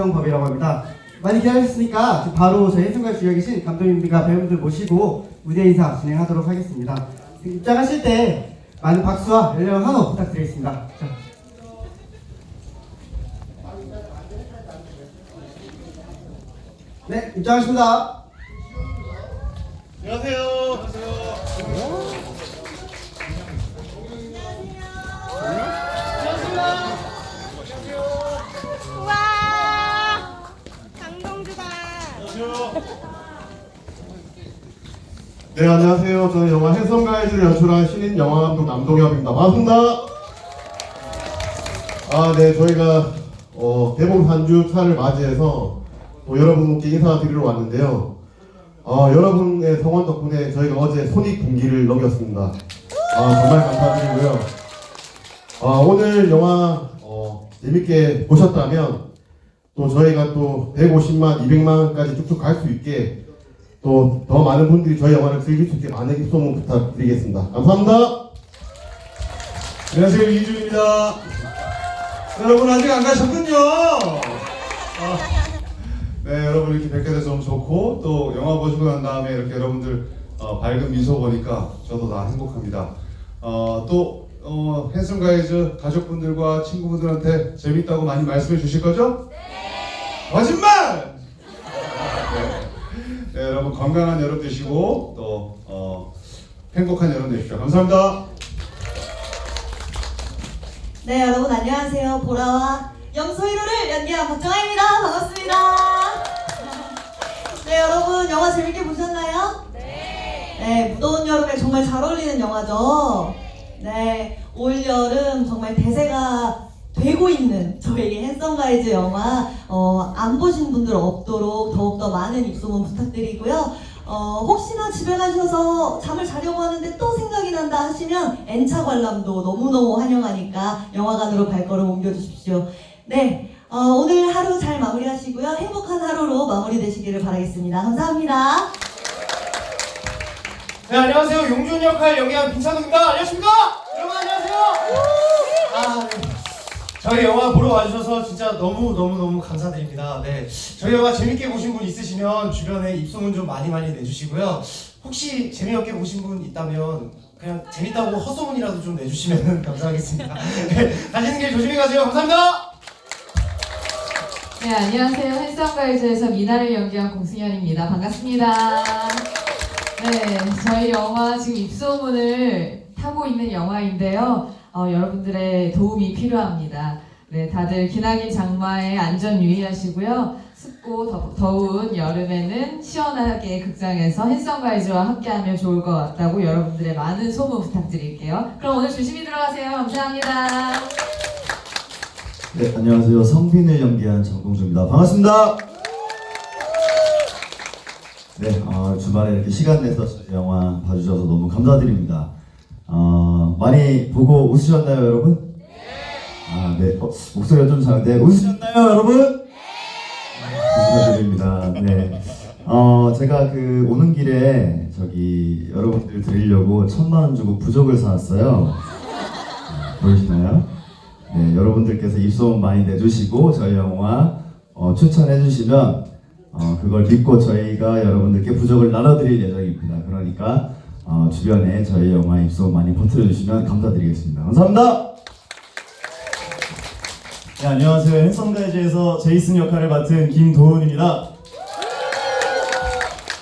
김경법이라고 합니다. 많이 기다리셨으니까 바로 저희 계신 감독님들과 배우분들 모시고 무대 인사 진행하도록 하겠습니다. 입장하실 때 많은 박수와 열렬한 환호 부탁드리겠습니다. 자. 네, 입장하십니다. 안녕하세요. 네, 안녕하세요. 저는 영화 해성가이즈를 연출한 신인 영화감독 남동엽입니다. 반갑습니다. 아, 네, 저희가 어, 개봉 3주 차를 맞이해서 또 여러분께 인사드리러 왔는데요. 어, 여러분의 성원 덕분에 저희가 어제 손익 분기를 넘겼습니다. 아, 정말 감사드리고요. 아, 오늘 영화 어, 재밌게 보셨다면 또 저희가 또 150만, 200만까지 쭉쭉 갈 수 있게 또 더 많은 분들이 저희 영화를 즐길 수 있게 많은 입소문 부탁드리겠습니다. 감사합니다. 안녕하세요 이준입니다. 여러분 아직 안 가셨군요. 아, 네 여러분 이렇게 뵙게 돼서 너무 좋고 또 영화 보시고 난 다음에 이렇게 여러분들 어, 밝은 미소 보니까 저도 다 행복합니다. 어, 또 어, 핸섬 가이즈 가족분들과 친구분들한테 재밌다고 많이 말씀해 주실 거죠? 네. 거짓말! 네. 네, 여러분 건강한 여름 되시고 또 어, 행복한 여름 되십시오. 감사합니다. 네 여러분 안녕하세요 보라와 영소이로를 연기한 박정아입니다 반갑습니다 네 여러분 영화 재밌게 보셨나요? 네 무더운 여름에 정말 잘 어울리는 영화죠 네 올 여름 정말 대세가 되고 있는 저희 핸섬 가이즈 영화 어, 안 보신 분들 없도록 더욱더 많은 입소문 부탁드리고요 어, 혹시나 집에 가셔서 잠을 자려고 하는데 또 생각이 난다 하시면 N차 관람도 너무너무 환영하니까 영화관으로 발걸음 옮겨주십시오. 네, 어, 오늘 하루 잘 마무리하시고요. 행복한 하루로 마무리되시기를 바라겠습니다. 감사합니다. 네 안녕하세요 용준 역할 연기한 빈찬우입니다 안녕하십니까 저희 영화 보러 와주셔서 진짜 너무 너무 너무 감사드립니다 네 저희 영화 재밌게 보신 분 있으시면 주변에 입소문 좀 많이 많이 내주시고요 혹시 재미없게 보신 분 있다면 그냥 재밌다고 헛소문이라도 좀 내주시면 감사하겠습니다 네 가시는 길 조심히 가세요 감사합니다 네, 안녕하세요. 헬스원가이즈에서 미나를 연기한 공승현입니다. 반갑습니다. 네, 저희 영화 지금 입소문을 타고 있는 영화인데요. 어, 여러분들의 도움이 필요합니다. 네, 다들 기나긴 장마에 안전 유의하시고요. 습고 더, 더운 여름에는 시원하게 극장에서 헬스원가이즈와 함께하면 좋을 것 같다고 여러분들의 많은 소문 부탁드릴게요. 그럼 오늘 조심히 들어가세요. 감사합니다. 네, 안녕하세요. 성빈을 연기한 정동주입니다. 반갑습니다. 네, 어, 주말에 이렇게 시간 내서 영화 봐주셔서 너무 감사드립니다. 어, 많이 보고 웃으셨나요, 여러분? 아, 네. 어, 목소리가 좀 작은데 웃으셨나요, 여러분? 네, 감사드립니다. 네. 어, 제가 그 오는 길에 저기 여러분들 드리려고 천만 원 주고 부적을 사왔어요. 보이시나요? 네, 여러분들께서 입소문 많이 내주시고 저희 영화 어, 추천해 주시면 어, 그걸 믿고 저희가 여러분들께 부적을 나눠드릴 예정입니다. 그러니까 어, 주변에 저희 영화 입소문 많이 퍼뜨려 주시면 감사드리겠습니다. 감사합니다. 네, 안녕하세요. 핸섬가이즈에서 제이슨 역할을 맡은 김도훈입니다.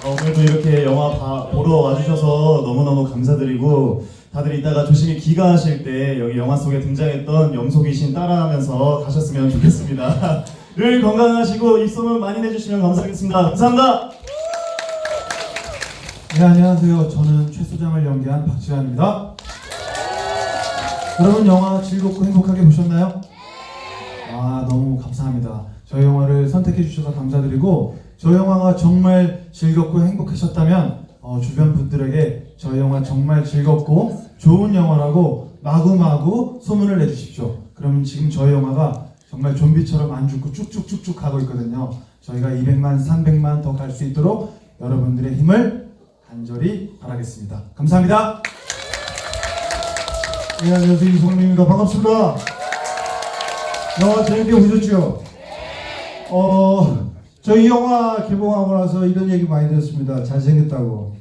어, 오늘도 이렇게 영화 봐- 보러 와주셔서 너무너무 감사드리고 다들 이따가 조심히 귀가하실 때 여기 영화 속에 등장했던 염소귀신 따라하면서 가셨으면 좋겠습니다. 늘 건강하시고 입소문 많이 내주시면 감사하겠습니다. 감사합니다. 네 안녕하세요. 저는 최 소장을 연기한 박지환입니다. 여러분 영화 즐겁고 행복하게 보셨나요? 아 너무 감사합니다. 저희 영화를 선택해 주셔서 감사드리고 저희 영화가 정말 즐겁고 행복하셨다면 어, 주변 분들에게 저희 영화 정말 즐겁고 좋은 영화라고 마구마구 소문을 내주십시오. 그러면 지금 저희 영화가 정말 좀비처럼 안 죽고 쭉쭉쭉쭉 가고 있거든요. 저희가 200만, 300만 더 갈 수 있도록 여러분들의 힘을 간절히 바라겠습니다. 감사합니다. 네, 안녕하세요. 이성민입니다. 반갑습니다. 영화 재밌게 보셨죠? 어, 저희 영화 개봉하고 나서 이런 얘기 많이 들었습니다. 잘생겼다고.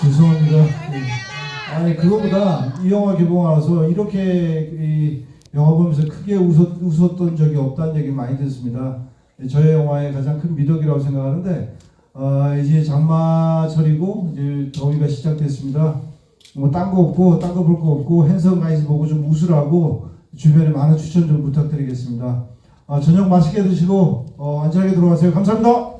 죄송합니다. 예. 아니 그거보다 이 영화 개봉하고 나서 이렇게 이 영화 보면서 크게 웃었, 웃었던 적이 없다는 얘기 많이 듣습니다. 저희 영화의 가장 큰 미덕이라고 생각하는데 어, 이제 장마철이고 이제 더위가 시작됐습니다. 뭐 딴 거 없고 딴 거 볼 거 없고 핸섬 가이즈 보고 좀 웃으라고 주변에 많은 추천 좀 부탁드리겠습니다. 아, 저녁 맛있게 드시고 어, 안전하게 들어가세요. 감사합니다.